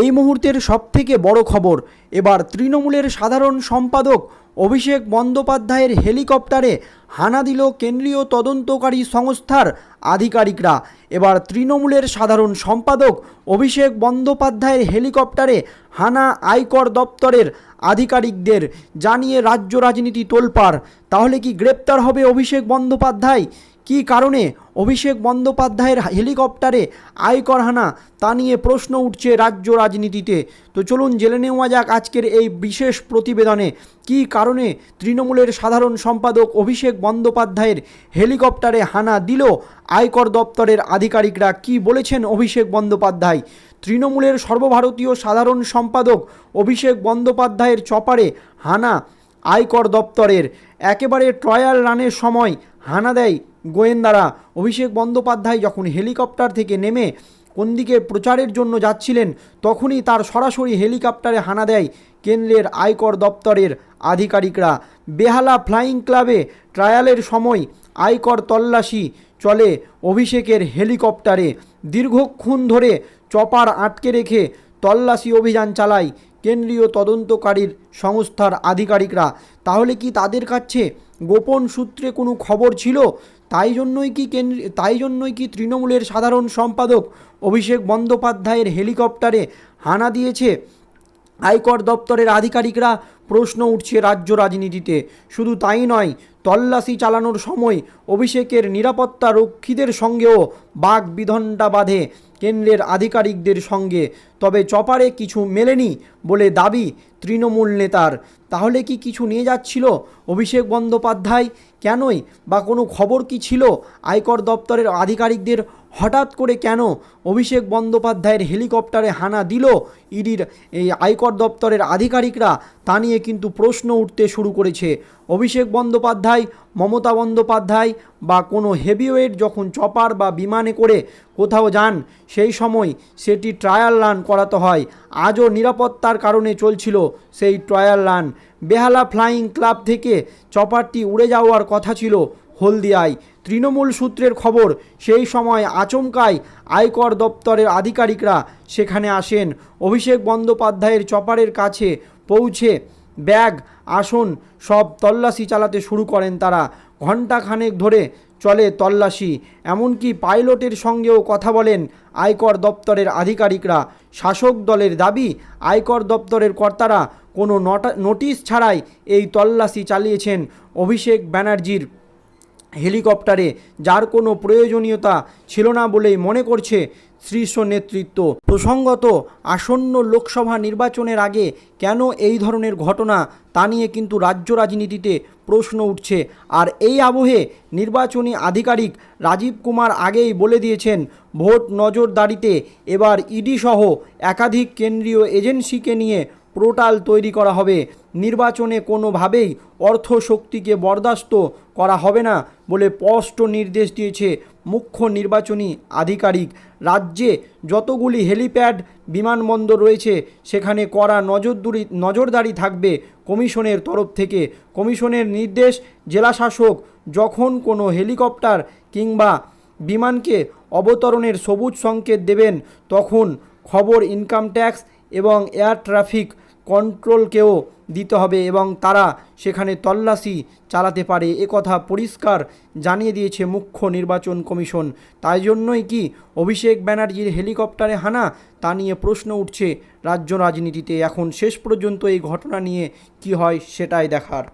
এই মুহূর্তের সবথেকে বড় খবর, এবার তৃণমূলের সাধারণ সম্পাদক অভিষেক বন্দ্যোপাধ্যায়ের হেলিকপ্টারে হানা দিল কেন্দ্রীয় তদন্তকারী সংস্থার আধিকারিকরা। এবার তৃণমূলের সাধারণ সম্পাদক অভিষেক বন্দ্যোপাধ্যায়ের হেলিকপ্টারে হানা আয়কর দপ্তরের আধিকারিকদের জানিয়ে রাজ্য রাজনীতি তোলপাড়। তাহলে কি গ্রেপ্তার হবে অভিষেক বন্দ্যোপাধ্যায়? কী কারণে অভিষেক বন্দ্যোপাধ্যায়ের হেলিকপ্টারে আয়কর হানা? তা নিয়ে প্রশ্ন উঠছে রাজ্য রাজনীতিতে। তো চলুন জেনে নেওয়া যাক আজকের এই বিশেষ প্রতিবেদনে কী কারণে তৃণমূলের সাধারণ সম্পাদক অভিষেক বন্দ্যোপাধ্যায়ের হেলিকপ্টারে হানা দিল আয়কর দপ্তরের আধিকারিকরা? কি বলেছেন অভিষেক বন্দ্যোপাধ্যায়? তৃণমূলের সর্বভারতীয় সাধারণ সম্পাদক অভিষেক বন্দ্যোপাধ্যায়ের চপারে হানা আয়কর দপ্তরের। একেবারে ট্রয়াল রানের সময় হানা দেয়। গোয়েন্দারা অভিষেক বন্দ্যোপাধ্যায় যখন হেলিকপ্টার থেকে নেমে কোন দিকে প্রচারের জন্য যাচ্ছিলেন, তখনই তার সরাসরি হেলিকপ্টারে হানা দেয় কেন্দ্রের আয়কর দপ্তরের আধিকারিকরা। বেহালা ফ্লাইং ক্লাবে ট্রায়ালের সময় আয়কর তল্লাশি চলে অভিষেকের হেলিকপ্টারে। দীর্ঘক্ষণ ধরে চপার আটকে রেখে তল্লাশি অভিযান চালায় কেন্দ্রীয় তদন্তকারীর সংস্থার আধিকারিকরা। তাহলে কি তাদের কাছে গোপন সূত্রে কোনো খবর ছিল? তাই জন্যই কি কেন্দ্র, তাই জন্যই কি তৃণমূলের সাধারণ সম্পাদক অভিষেক বন্দ্যোপাধ্যায়ের হেলিকপ্টারে হানা দিয়েছে? আয়কর দপ্তরের আধিকারিকরা প্রশ্ন উঠছে রাজ্য রাজনীতিতে। শুধু তাই নয়, তল্লাশি চালানোর সময় অভিষেকের নিরাপত্তা রক্ষীদের সঙ্গেও বাঘ বিধণ্ডা বাঁধে। কেন্দ্রের আধিকারিকদের সঙ্গে, তবে চপারে কিছু মেলেনি বলে দাবি তৃণমূল নেতার। তাহলে কি কিছু নিয়ে যাচ্ছিল অভিষেক বন্দ্যোপাধ্যায়? কেনই বা কোনো খবর কি ছিল? আয়কর দপ্তরের আধিকারিকদের হঠাৎ করে কেন অভিষেক বন্দ্যোপাধ্যায়ের হেলিকপ্টারে হানা দিল ইডির এই আয়কর দপ্তরের আধিকারিকরা? তা নিয়ে কিন্তু প্রশ্ন উঠতে শুরু করেছে। অভিষেক বন্দ্যোপাধ্যায়, মমতা বন্দ্যোপাধ্যায় বা কোনো হেভিওয়েট যখন চপার বা বিমানে করে কোথাও যান, সেই সময় সেটি ট্রায়াল রান করাতে হয়। আজও নিরাপত্তার কারণে চলছিল সেই trial run. Behala flying club থেকে চপারটি উড়ে যাওয়ার কথা ছিল। হলদিয়ায়। তৃণমূল সূত্রের খবর, সেই সময় আচমকায় আয়কর দপ্তরের আধিকারিকরা সেখানে আসেন। অভিষেক বন্দ্যোপাধ্যায়ের চপারের কাছে পৌঁছে ব্যাগ, আসন সব তল্লাশি চালাতে শুরু করেন তারা। ঘণ্টাখানেক ধরে চলে তল্লাশি। এমনকি পাইলটের সঙ্গেও কথা বলেন আয়কর দপ্তরের আধিকারিকরা। শাসক দলের দাবি, আয়কর দপ্তরের কর্তারা কোনো নটা- নোটিশ ছাড়াই এই তল্লাশি চালিয়েছেন অভিষেক ব্যানার্জির হেলিকপ্টারে, যার কোনো প্রয়োজনীয়তা ছিল না বলেই মনে করছে শীর্ষ নেতৃত্ব। প্রসঙ্গত, আসন্ন লোকসভা নির্বাচনের আগে কেন এই ধরনের ঘটনা তা নিয়ে কিন্তু রাজ্য রাজনীতিতে প্রশ্ন উঠছে। আর এই আবহে নির্বাচনী আধিকারিক রাজীব কুমার আগেই বলে দিয়েছেন, ভোট নজরদারিতে এবার ইডি সহ একাধিক কেন্দ্রীয় এজেন্সিকে নিয়ে পোর্টাল তৈরি করা হবে। নির্বাচনে কোনোভাবেই অর্থ শক্তিকে বরদাস্ত করা হবে না বলে স্পষ্ট নির্দেশ দিয়েছে মুখ্য নির্বাচনী আধিকারিক। রাজ্যে যতগুলি হেলিপ্যাড, বিমানবন্দর রয়েছে, সেখানে করা নজরদুরি, নজরদারি থাকবে কমিশনের তরফ থেকে। কমিশনের নির্দেশ জেলাশাসক যখন কোনো হেলিকপ্টার কিংবা বিমানকে অবতরণের সবুজ সংকেত দেবেন, তখন খবর, ইনকাম ট্যাক্স এবং এয়ার ট্রাফিক কন্ট্রোলকেও দিতে হবে এবং তারা সেখানে তল্লাশি চালাতে পারে। একথা পরিষ্কার জানিয়ে দিয়েছে মুখ্য নির্বাচন কমিশন। তাই জন্যই কি অভিষেক ব্যানার্জির হেলিকপ্টারে হানা? তা নিয়ে প্রশ্ন উঠছে রাজ্য রাজনীতিতে। এখন শেষ পর্যন্ত এই ঘটনা নিয়ে কি হয় সেটাই দেখার।